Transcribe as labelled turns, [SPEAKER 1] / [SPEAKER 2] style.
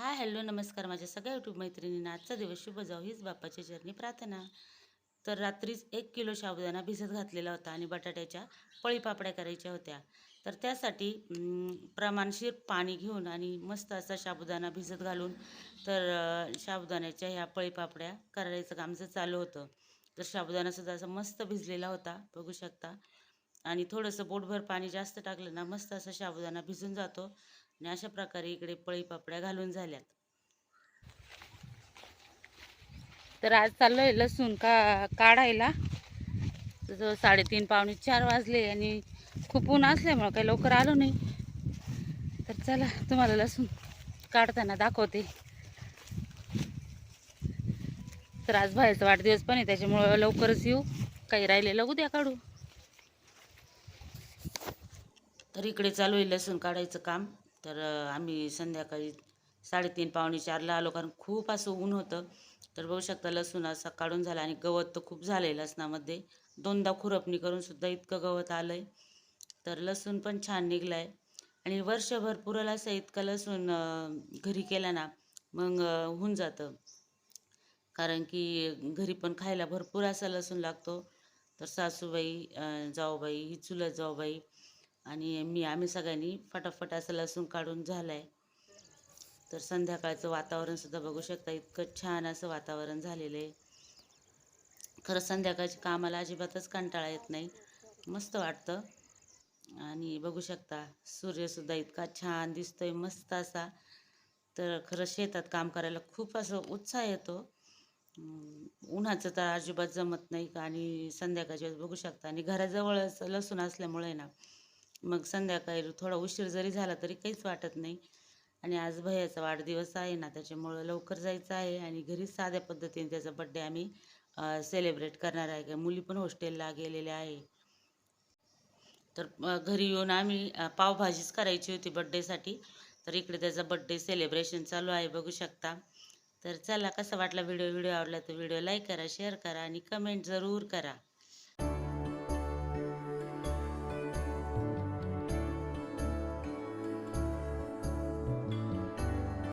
[SPEAKER 1] Hi hello नमस्कार माझ्या सगळ्या यूट्यूब मैत्रिणींना. आजचा दिवस शुभ जाऊ हीच बाप्पाच्या चरणी प्रार्थना. तर रात्रीच एक किलो साबुदाणा भिजत घातलेला होता आणि बटाट्याच्या पळीपापड्या करायच्या होत्या. तर त्यासाठी प्रमाणशीर पाणी घेऊन आणि मस्त असा साबुदाणा भिजत घालून तर साबुदाण्याच्या ह्या पळीपापड्या करायचं कामचं चालू होतं तर साबुदाणासुद्धा असा मस्त भिजलेला होता. बघू शकता. आणि थोडंसं बोटभर पाणी जास्त टाकलं ना मस्त असा साबुदाणा भिजून जातो आणि अशा प्रकारे इकडे पळीपापड्या घालून झाल्यात. तर आज चाललोय लसूण का काढायला. साडेतीन पावणे चार वाजले आणि खूप ऊन असल्यामुळं काही लवकर आलो नाही. तर चला तुम्हाला लसूण काढताना दाखवते. तर आज बाहेरचा वाढदिवस पण आहे त्याच्यामुळं लवकरच येऊ. काही राहिलेलं उद्या काढू. तर इकडे चालू आहे लसूण काढायचं काम. तर आम्ही संध्याकाळी साडेतीन पावणे चारला आलो कारण खूप असं ऊन होतं. तर बघू शकता लसूण असा काढून झाला आणि गवत तर खूप झालं आहे लसणामध्ये. दोनदा खुरपणी करून सुद्धा इतकं गवत आलं आहे तर लसूण पण छान निघलं आहे आणि वर्षभर पुरेल असं इतकं लसूण घरी केला ना मग होऊन जातं. कारण की घरी पण खायला भरपूर असा लसूण लागतो. तर सासूबाई जाऊबाई ही चुलत जाऊबाई आणि मी आम्ही सगळ्यांनी फटाफट असं लसूण काढून झालं आहे तर संध्याकाळचं वातावरणसुद्धा बघू शकता इतकं छान असं वातावरण झालेलं आहे. खरं संध्याकाळची कामाला अजिबातच कंटाळा येत नाही. मस्त वाटतं. आणि बघू शकता सूर्यसुद्धा इतका छान दिसतोय मस्त असा. तर खरं शेतात काम करायला खूप असं उत्साह येतो. उन्हाचं तर अजिबात जमत नाही. आणि संध्याकाळच्या वेळेस बघू शकता. आणि घराजवळच लसूण असल्यामुळे ना मग संध्याकाळी थोडा उशीर जरी झाला तरी काहीच वाटत नाही. आणि आज भैयाचा वाढदिवस आहे ना त्याच्यामुळं लवकर जायचं आहे आणि घरीच साध्या पद्धतीने त्याचा बड्डे आम्ही सेलिब्रेट करणार आहे. का मुली पण हॉस्टेलला गेलेल्या आहे. तर घरी येऊन आम्ही पावभाजीच करायची होती बड्डेसाठी तर इकडे त्याचा बड्डे सेलिब्रेशन चालू आहे बघू शकता. तर चला कसा वाटला व्हिडिओ व्हिडिओ आवडला तर व्हिडिओ लाईक करा शेअर करा आणि कमेंट जरूर करा.